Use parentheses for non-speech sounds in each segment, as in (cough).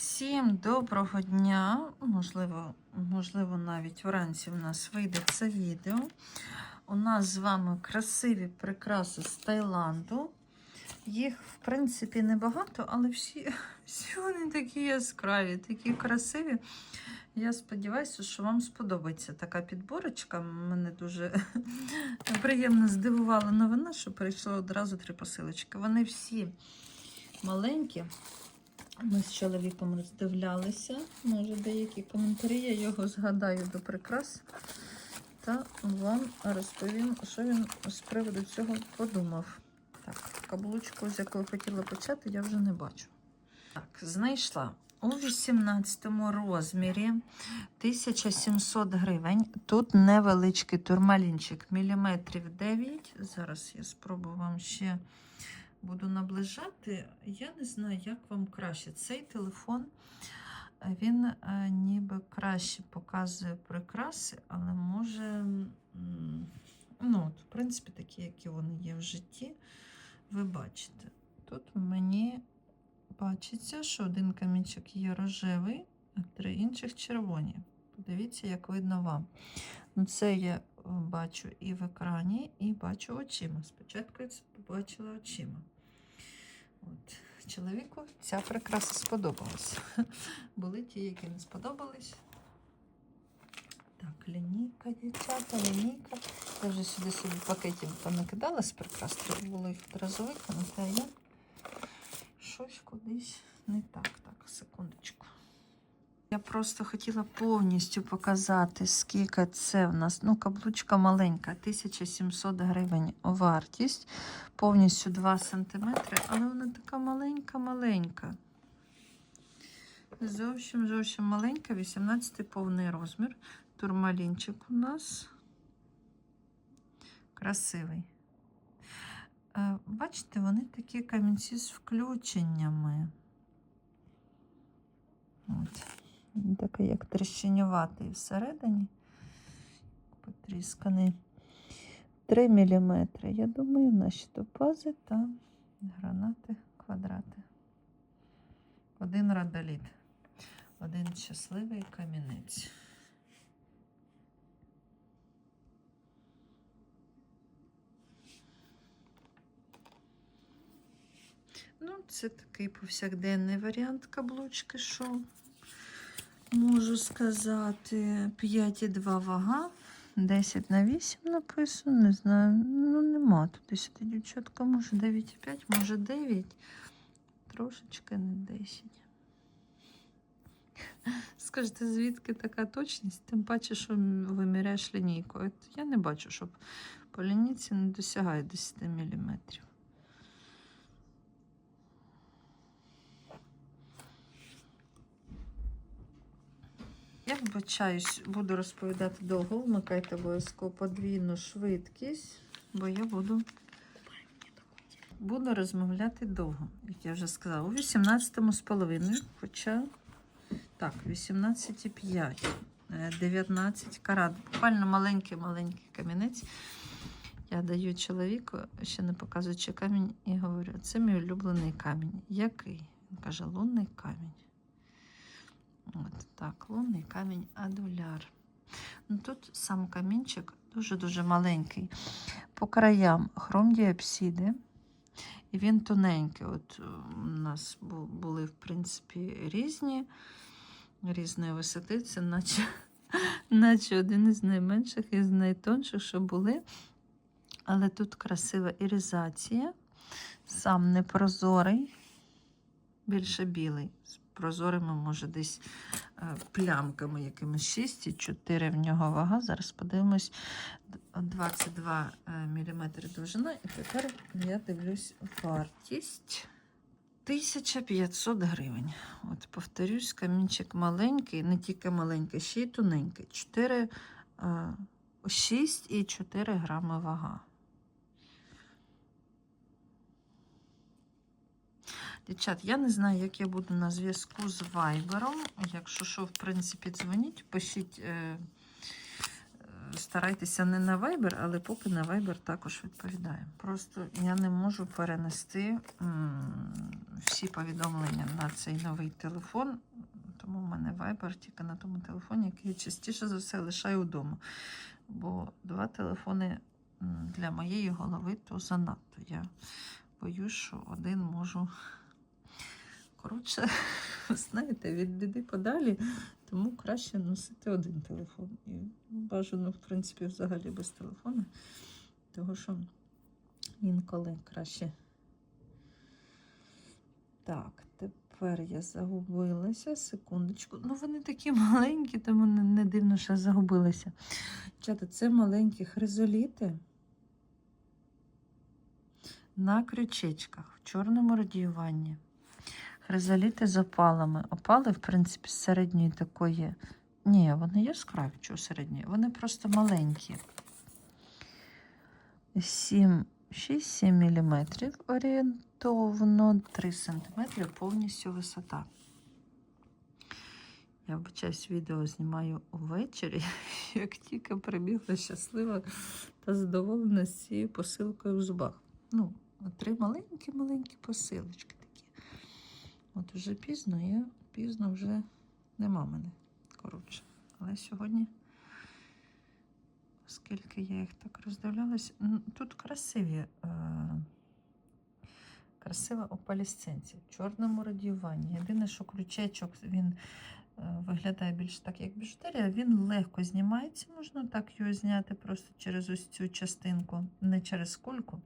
Всім доброго дня. Можливо, можливо, навіть вранці в нас вийде це відео. У нас з вами красиві прикраси з Таїланду. Їх, в принципі, небагато, але всі, (laughs) всі вони такі яскраві, такі красиві. Я сподіваюся, що вам сподобається така підборочка. Мене дуже (laughs) приємно здивувала новина, що прийшло одразу три посилочки. Вони всі маленькі. Ми з чоловіком роздивлялися. Може, деякі коментарі. Я його згадаю до прикрас. Та вам розповім, що він з приводу цього подумав. Так, каблучку, з якої хотіла почати, я вже не бачу. Так, знайшла. У 18 розмірі 1700 гривень. Тут невеличкий турмалінчик, міліметрів 9. Зараз я спробую вам ще буду наближати. Я не знаю, як вам краще. Цей телефон він е, ніби краще показує прикраси, але може, ну, от, в принципі, такі, які вони є в житті, ви бачите. Тут мені бачиться, що один камінчик є рожевий, а три інших червоні. Подивіться, як видно вам. Ну, Це я е, бачу і в екрані, і бачу очима. Спочатку я це побачила очима. От. Чоловіку ця прикраса сподобалась. (laughs) Були ті, які не сподобались. Так, лінійка, дівчата, лінійка. Я вже сюди собі пакетів понакидала з прикрас. Треба було їх одразу виконати, а я щось кудись не так. Так, секундочку. Я просто хотіла повністю показати, скільки це в нас. Ну, каблучка маленька, 1700 гривень вартість. Повністю 2 см, але вона така маленька-маленька. Зовсім зовсім маленька, 18 повний розмір. Турмалінчик у нас красивий. Е, Бачите, вони такі камінці з включеннями. От. Він такий, як тріщинюватий всередині. Потрісканий 3 мм. Я думаю, наші топази та гранати квадрати. Один радоліт. Один щасливий камінець. Ну, це такий повсякденний варіант каблучки, що можу сказати. 5,2 вага, 10 на 8 написано, не знаю. Ну, нема тут 10 дівчатка, може 9,5, може 9. Трошечки не 10. (laughs) Скажете, звідки така точність? Тим паче, що виміряєш лінійкою. Я не бачу, щоб по лінійці не досягає 10 мм. Я вбачаюсь, буду розповідати довго, вмикайте обов'язково подвійну швидкість, бо я буду, буду розмовляти довго, як я вже сказала, у 18 з половиною, хоча так, 18,5, е, 19 карат. Буквально маленький-маленький камінець. Я даю чоловіку, ще не показуючи камінь, і говорю: це мій улюблений камінь. Який? Він каже, лунний камінь. От так, лунний камінь адуляр. Ну, Тут сам камінчик дуже-дуже маленький. По краям хромдіапсиди. І він тоненький. От е, у нас були, в принципі, різні, різної висоти. Це наче, (laughs) наче один із найменших і з найтонших, що були. Але тут красива іризація. Сам непрозорий, більше білий. Прозорими, може, десь е, плямками якимись 6-4 в нього вага. Зараз подивимось 22 мм довжина. І тепер я дивлюсь вартість. 1500 гривень. От, повторюсь, камінчик маленький, не тільки маленький, ще й тоненький. 4, 6 і 4 грами вага. Дівчат, я не знаю, як я буду на зв'язку з вайбером. Якщо що, в принципі, дзвоніть, пишіть е, е, старайтеся не на Viber, але поки на Viber також відповідаю. Просто я не можу перенести всі повідомлення на цей новий телефон, тому в мене Viber тільки на тому телефоні, який я частіше за все лишаю вдома. Бо два телефони для моєї голови то занадто. Я боюсь, що один можу. Коротше, (laughs) знаєте, від біди подалі, тому краще носити один телефон. І бажано, в принципі, взагалі без телефону, тому що інколи краще. Так, тепер я загубилася. Секундочку. Ну, вони такі (laughs) маленькі, тому не, дивно, що загубилася. Чата, це маленькі хризоліти на крючечках в чорному радіюванні. Хризоліти з опалами. Опали, в принципі, середньої такої. Ні, вони яскраві, чого середньої. Вони просто маленькі. 7, 6-7 мм орієнтовно, 3 см повністю висота. Я вибачаюсь, відео знімаю увечері, (laughs) як тільки прибігла щаслива та задоволена з цією посилкою в зубах. Ну, три маленькі-маленькі посилочки. От уже пізно, я пізно вже нема мене. Коротше. Але сьогодні, оскільки я їх так роздивлялась, тут красиві. Е- красива опалісценція в чорному радіюванні. Єдине, що ключечок він е, виглядає більш так, як біжутерія, він легко знімається, можна так його зняти просто через ось цю частинку, не через кульку.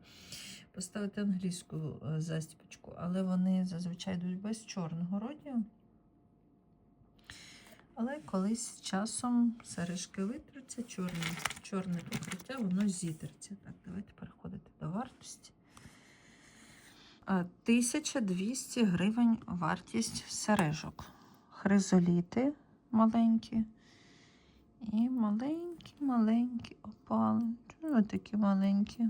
Поставити англійську е, застіпочку, але вони зазвичай йдуть без чорного родію. Але колись часом сережки витруться, чорне, чорне покриття, воно зітерться. Так, давайте переходити до вартості. Е, 1200 гривень вартість сережок. Хризоліти маленькі. І маленькі-маленькі опали. Чому такі маленькі?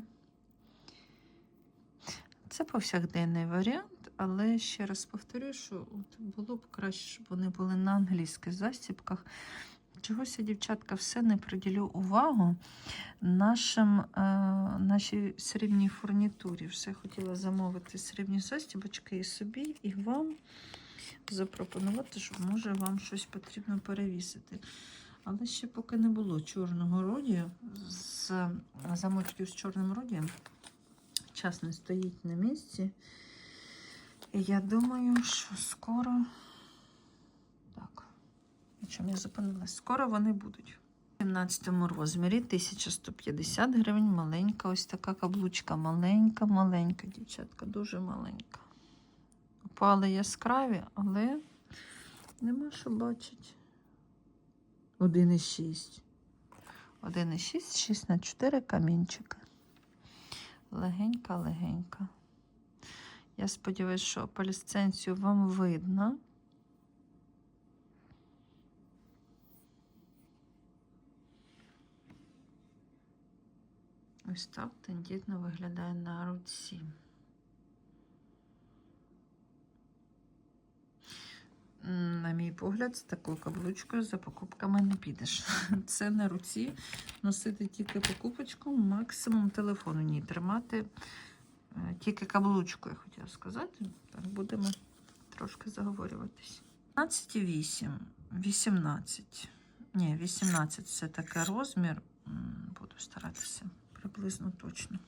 Це повсякденний варіант, але ще раз повторю, що от було б краще, щоб вони були на англійських застібках. Чогось я, дівчатка, все не приділю увагу нашим, е, нашій срібній фурнітурі. Все хотіла замовити срібні застібочки і собі, і вам запропонувати, що може вам щось потрібно перевісити. Але ще поки не було чорного родію з замочків з чорним родієм. Час не стоїть на місці. І я думаю, що скоро. Так, на чому я зупинилась? Скоро вони будуть. В 17 розмірі 1150 гривень. Маленька ось така каблучка. Маленька, маленька, дівчатка, дуже маленька. Опали яскраві, але нема що бачити. 1,6. 1,6, 6 на 4 камінчики. Легенька-легенька. Я сподіваюся, що палісценцію вам видно. Ось так тендітно виглядає на руці. На мій погляд, з такою каблучкою за покупками не підеш. (laughs) Це на руці носити тільки покупочку, максимум телефону. Ні, тримати е, тільки каблучку, я хотіла сказати. Так, будемо трошки заговорюватись. 15,8, 18. Ні, 18 це таке розмір. Буду старатися приблизно точно.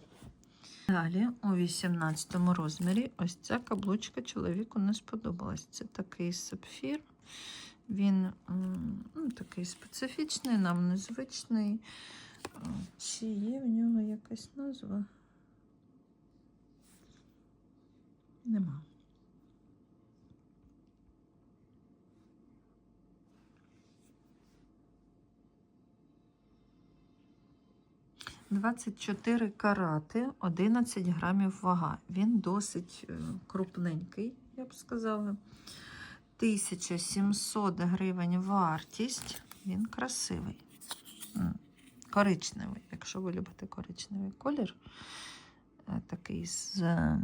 Далі, у 18 розмірі, ось ця каблучка чоловіку не сподобалась. Це такий сапфір. Він ну, такий специфічний, нам незвичний. Чи є в нього якась назва? Нема. Двадцять чотири карати, 11 грамів вага. Він досить е, крупненький, я б сказала. 1700 гривень вартість. Він красивий. Коричневий, якщо ви любите коричневий колір, е, такий з е,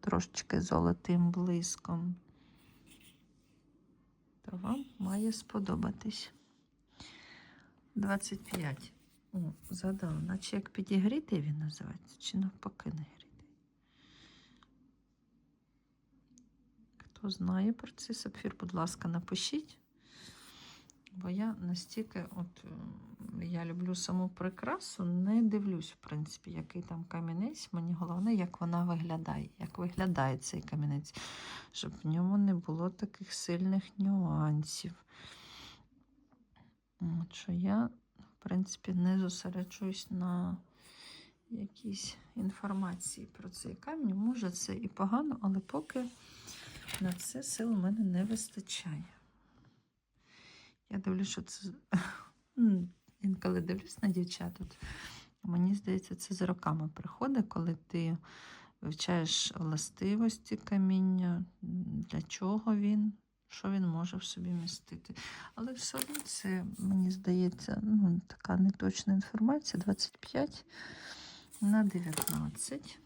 трошечки золотим блиском, то вам має сподобатись. 25. О, задала. Наче як підігрітий він називається, чи навпаки не грітий. Хто знає про цей сапфір, будь ласка, напишіть. Бо я настільки, от я люблю саму прикрасу, не дивлюсь, в принципі, який там камінець. Мені головне, як вона виглядає, як виглядає цей камінець, щоб в ньому не було таких сильних нюансів. От, що я, в принципі, не зосереджуюсь на якійсь інформації про цей камінь. Може, це і погано, але поки на це сил у мене не вистачає. Я дивлюсь, що це (laughs) інколи дивлюсь на дівчат. От, мені здається, це з роками приходить, коли ти вивчаєш властивості каміння, для чого він, що він може в собі містити. Але все одно це, мені здається, ну, така неточна інформація. 25 на 19.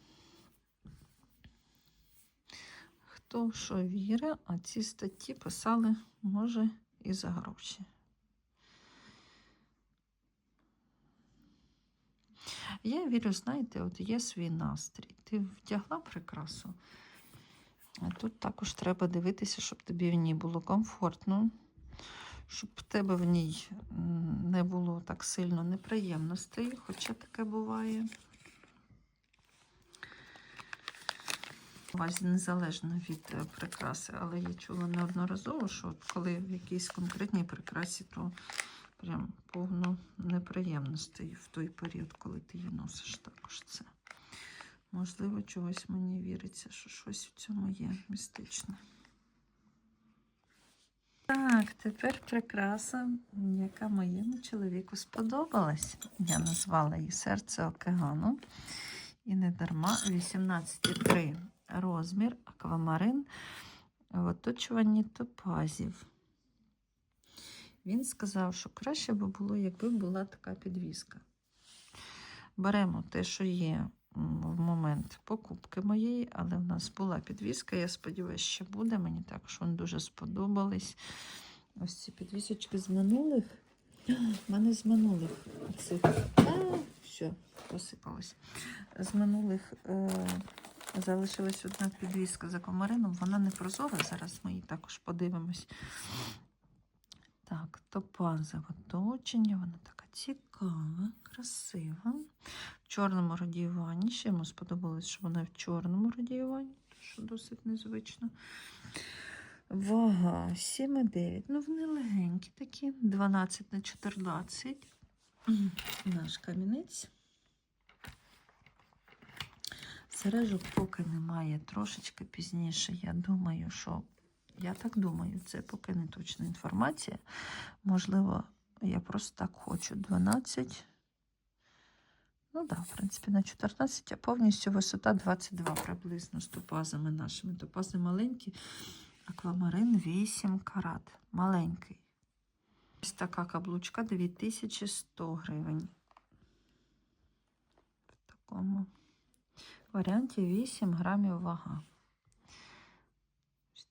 Хто що вірить, а ці статті писали, може, і за гроші. Я вірю, знаєте, от є свій настрій. Ти вдягла прикрасу. А тут також треба дивитися, щоб тобі в ній було комфортно, щоб в тебе в ній не було так сильно неприємностей, хоча таке буває. увазі незалежно від е, прикраси, але я чула неодноразово, що коли в якійсь конкретній прикрасі, то прям повно неприємностей в той період, коли ти її носиш також це. Можливо, чогось мені віриться, що щось в цьому є містичне. Так, тепер прикраса, яка моєму чоловіку сподобалась. Я назвала її серце океану. І не дарма 18,3 розмір, аквамарин в оточуванні топазів. Він сказав, що краще би було, якби була така підвіска. Беремо те, що є в момент покупки моєї, але в нас була підвіска, я сподіваюся, ще буде. Мені також вони дуже сподобались. Ось ці підвісочки з минулих. У (gasps) мене з минулих цих. А, все, посипалось. З минулих е, залишилась одна підвіска за комарином. Вона не прозора. Зараз ми її також подивимось. Так, топазове оточення. Вона така цікава, красива. В чорному радіюванні. Ще йому сподобалось, що вона в чорному радіюванні, що досить незвично. Вага 7,9. Ну, вони легенькі такі, 12 на 14. Наш камінець. Сережок поки немає, трошечки пізніше. Я думаю, що я так думаю, це поки не точна інформація. Можливо, я просто так хочу 12. Ну да, в принципі, на 14, а повністю висота 22 приблизно з топазами нашими. Топази маленькі, аквамарин 8 карат. Маленький. Ось така каблучка 2100 гривень. В такому варіанті 8 грамів вага.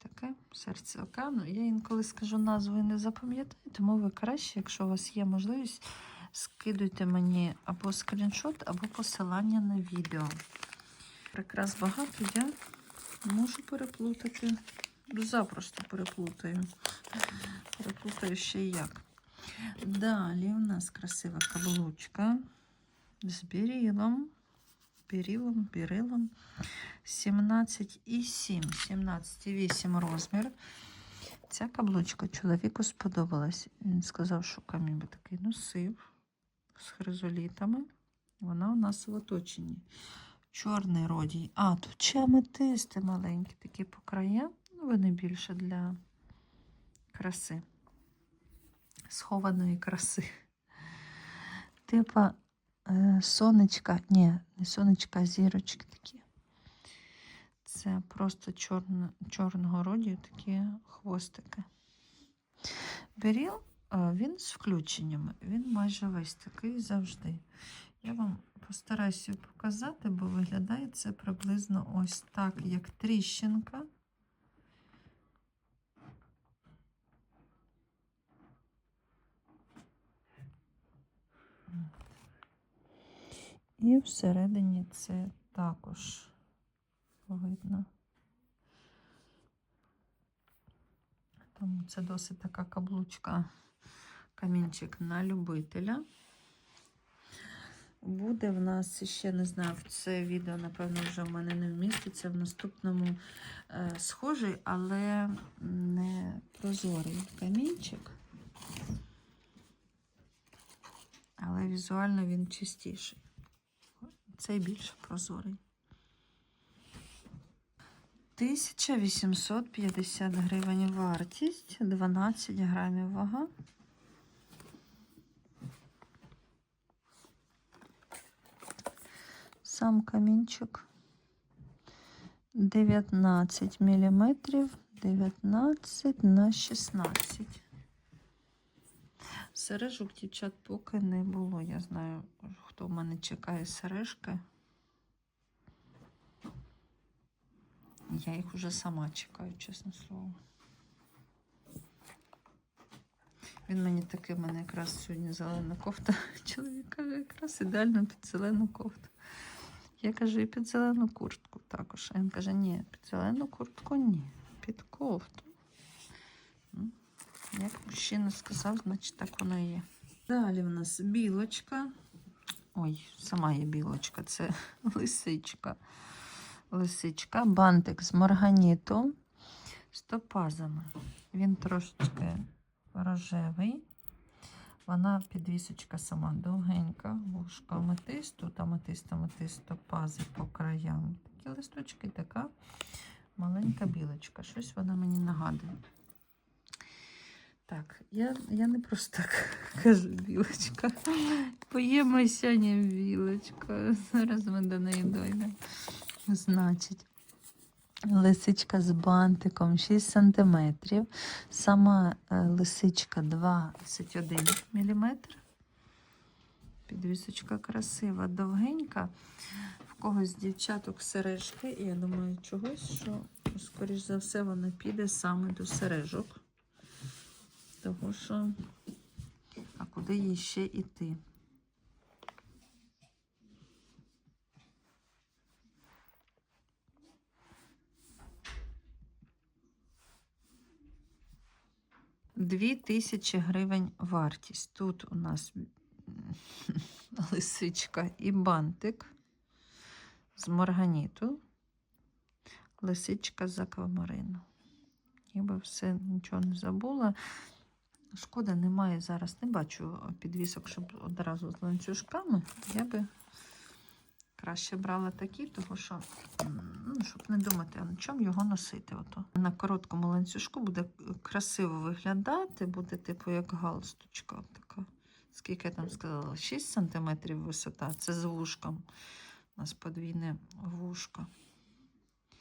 Таке серце океану. Я інколи скажу назву і не запам'ятаю, тому ви краще, якщо у вас є можливість, скидуйте мені або скріншот, або посилання на відео. Прикрас багато я можу переплутати. Запросто переплутаю. Переплутаю ще як. Далі у нас красива каблучка з бірілом. Бірілом, бірилом. 17,7, 17,8 розмір. Ця каблучка чоловіку сподобалась. Він сказав, що камінь би такий носив з хризолітами. Вона у нас в оточенні. Чорний родій. А, тут ще аметисти маленькі, такі по краям. Ну, вони більше для краси. Схованої краси. Типа сонечка, ні, не сонечка, а зірочки такі. Це просто чорно, чорного роді такі хвостики. Беріл, е, він з включеннями, він майже весь такий завжди. Я вам постараюся показати, бо виглядає це приблизно ось так, як тріщинка. І всередині це також видно. Тому це досить така каблучка, камінчик на любителя. Буде в нас ще не знаю, це відео, напевно, вже в мене не вміститься в наступному е, схожий, але не прозорий камінчик. Але візуально він чистіший. Цей більш прозорий. 1850 гривень вартість, 12 грамів вага. Сам камінчик 19 міліметрів, 19 на 16. Сережок дівчат поки не було. Я знаю, хто в мене чекає сережки. Я їх уже сама чекаю, чесне слово. Він мені такий, в мене якраз сьогодні зелена кофта. (laughs) Чоловік каже, якраз ідеально під зелену кофту. Я кажу, і під зелену куртку також. А він каже, ні, під зелену куртку ні, під кофту. Ну, Як мужчина сказав, значить так воно і є. Далі в нас білочка. Ой, сама є білочка, це (laughs) лисичка. Лисичка, бантик з морганіту з топазами. Він трошечки рожевий. Вона підвісочка сама довгенька, вушка аметист, тут аметист, аметист, топази по краям. Такі листочки, така маленька білочка. Щось вона мені нагадує. Так, я, я не просто так (laughs) кажу білочка. Поїмо сьогодні білочка. Зараз ми до неї дойдемо. Значить, лисичка з бантиком 6 см. Сама е, лисичка 21 мм. Підвісочка красива, довгенька. В когось дівчаток сережки. І я думаю, чогось, що, скоріш за все, вона піде саме до сережок. Тому що, а куди їй ще йти? Дві тисячі гривень вартість. Тут у нас (laughs) лисичка і бантик з морганіту, лисичка з аквамарину. Ніби все нічого не забула. Шкода, немає зараз, не бачу підвісок, щоб одразу з ланцюжками. Я би краще брала такі, тому що, ну, щоб не думати, на чому його носити. Ото. На короткому ланцюжку буде красиво виглядати, буде типу як галстучка. Така. Скільки я там сказала? 6 см висота. Це з вушком. У нас подвійне вушко.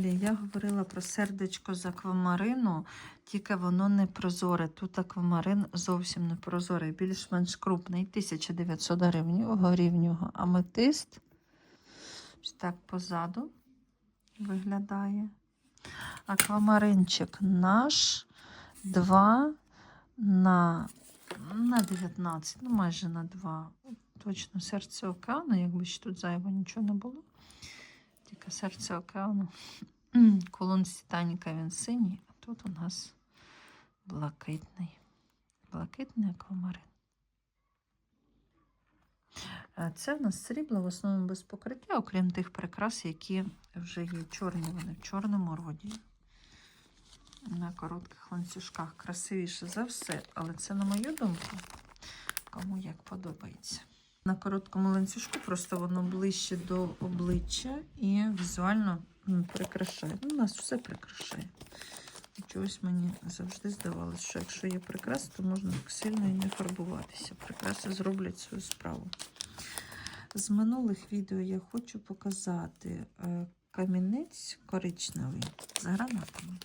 Я говорила про сердечко з аквамарину, тільки воно не прозоре. Тут аквамарин зовсім не прозорий, більш-менш крупний. 1900 гривень. Горів в нього аметист. Ось так позаду виглядає. Аквамаринчик наш 2 на, на 19, ну майже на 2. Точно серце океану, якби ще тут зайво нічого не було. Тільки серце океану. Колон з Титаніка він синій, а тут у нас блакитний. Блакитний аквамарин. Це в нас срібло в основному без покриття, окрім тих прикрас, які вже є чорні, вони в чорному роді. На коротких ланцюжках красивіше за все, але це, на мою думку, кому як подобається. На короткому ланцюжку просто воно ближче до обличчя і візуально прикрашає. Ну, у нас все прикрашає. Чогось мені завжди здавалося, що якщо є прикраса, то можна так сильно і не фарбуватися. Прикраси зроблять свою справу. З минулих відео я хочу показати е, камінець коричневий з гранатами.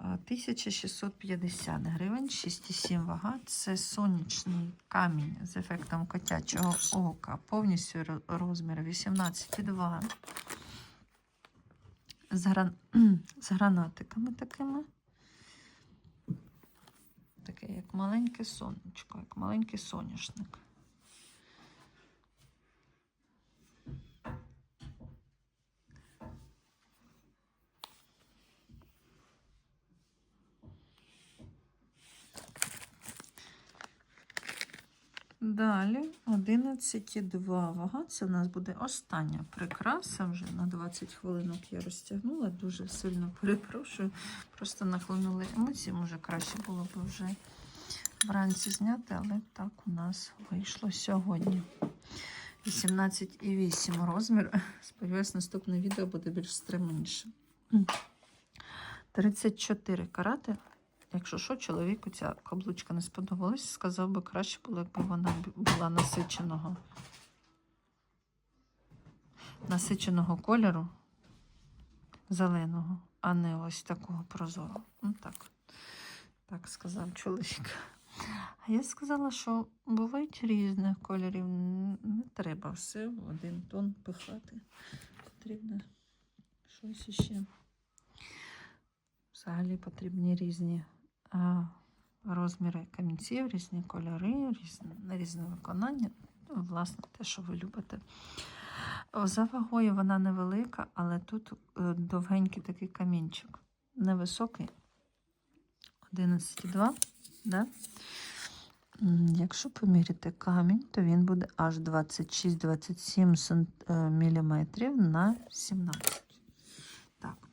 Е, 1650 гривень, 6,7 вага. Це сонячний камінь з ефектом котячого ока. Повністю ро- розмір 18,2. З, гран... (clears throat) з гранатиками такими. Таке, як маленьке сонечко, як маленький соняшник. Далі 11,2 вага. Це в нас буде остання прикраса. Вже на 20 хвилинок я розтягнула. Дуже сильно перепрошую. Просто нахлинули емоції. Може, краще було б вже вранці зняти, але так у нас вийшло сьогодні. 18,8 розмір. Сподіваюсь, наступне відео буде більш стриманіше. 34 карати. Якщо що, чоловіку ця каблучка не сподобалась, сказав би, краще було, якби вона була насиченого. Насиченого кольору зеленого, а не ось такого прозорого. Ну так, так сказав чоловік. А я сказала, що бувають різних кольорів. Не треба все в один тон пихати. Потрібно щось іще. Взагалі потрібні різні розміри камінців, різні кольори, різне, різне виконання. Ну, власне, те, що ви любите. За вагою вона невелика, але тут е, довгенький такий камінчик. Невисокий. 11,2. Да? Якщо поміряти камінь, то він буде аж 26-27 мм на 17.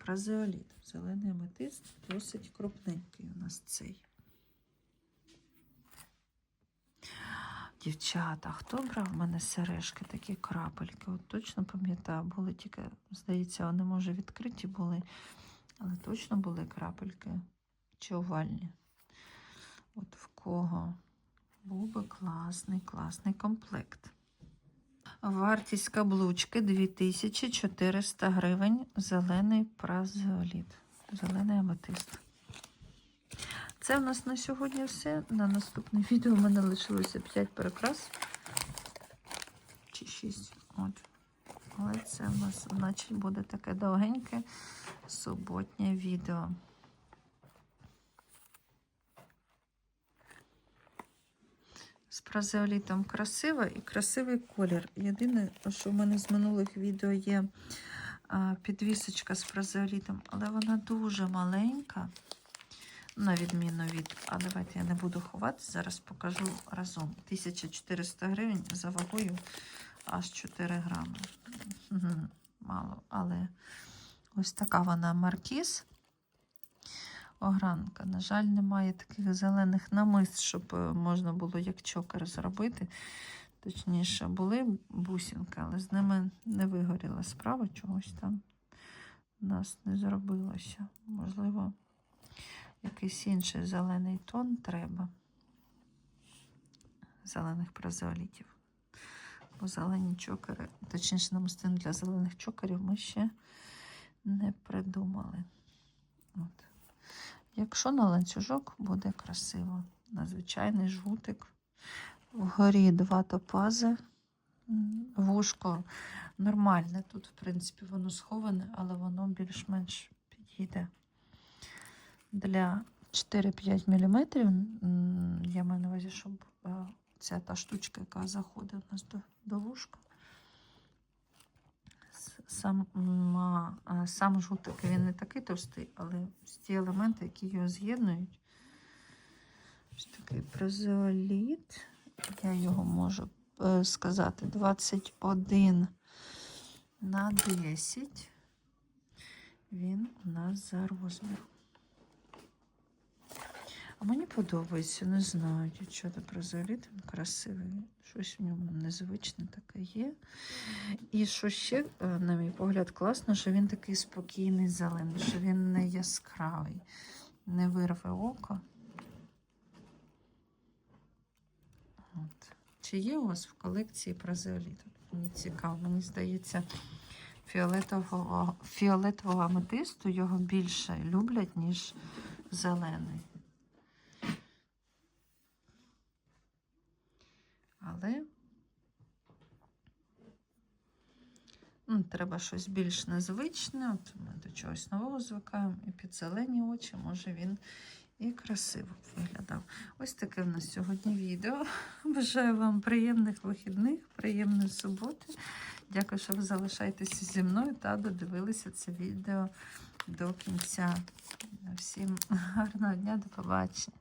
Так, празеоліт. Зелений аметист досить крупненький у нас цей. Дівчата, хто брав в мене сережки, такі крапельки? От точно пам'ятаю, були тільки, здається, вони може відкриті були, але точно були крапельки чи овальні. От в кого був би класний, класний комплект. Вартість каблучки 2400 гривень. Зелений празеоліт. Зелений аметист. Це в нас на сьогодні все. На наступне відео в мене лишилося 5 прикрас. Чи 6. От. Але це в нас, значить, буде таке довгеньке суботнє відео. З празеолітом красива і красивий колір. Єдине, що в мене з минулих відео є підвісочка з празеолітом, але вона дуже маленька, на відміну від. А давайте я не буду ховати, зараз покажу разом. 1400 гривень за вагою аж 4 грами. Мало, але ось така вона маркіз. Огранка. На жаль, немає таких зелених намист, щоб е, можна було як чокер зробити. Точніше, були бусинки, але з ними не вигоріла справа, чогось там у нас не зробилося. Можливо, якийсь інший зелений тон треба. Зелених празеолітів. Бо зелені чокери, точніше, намистин для зелених чокерів ми ще не придумали. От. Якщо на ланцюжок буде красиво. Надзвичайний жгутик. Вгорі два топази. Вушко нормальне. Тут, в принципі, воно сховане, але воно більш-менш підійде. Для 4-5 мм. Я маю на увазі, щоб е, ця та штучка, яка заходить у нас до, до вушка. С- Сам, жгутик він не такий товстий, але ті елементи, які його з'єднують. Ось такий прозеоліт. Я його можу е, сказати 21 на 10. Він у нас за розміром. А мені подобається, не знаю, дівчата прозеоліт, він красивий. Щось в ньому незвичне таке є. І що ще, е, на мій погляд, класно, що він такий спокійний зелений, що він не яскравий, не вирве око. От. Чи є у вас в колекції празеоліт? Мені цікаво, мені здається, фіолетового, фіолетового аметисту його більше люблять, ніж зелений. Але ну, треба щось більш незвичне. От ми до чогось нового звикаємо. І під зелені очі, може він і красиво виглядав. Ось таке в нас сьогодні відео. Бажаю вам приємних вихідних, приємної суботи. Дякую, що ви залишаєтеся зі мною та додивилися це відео до кінця. Всім гарного дня, до побачення.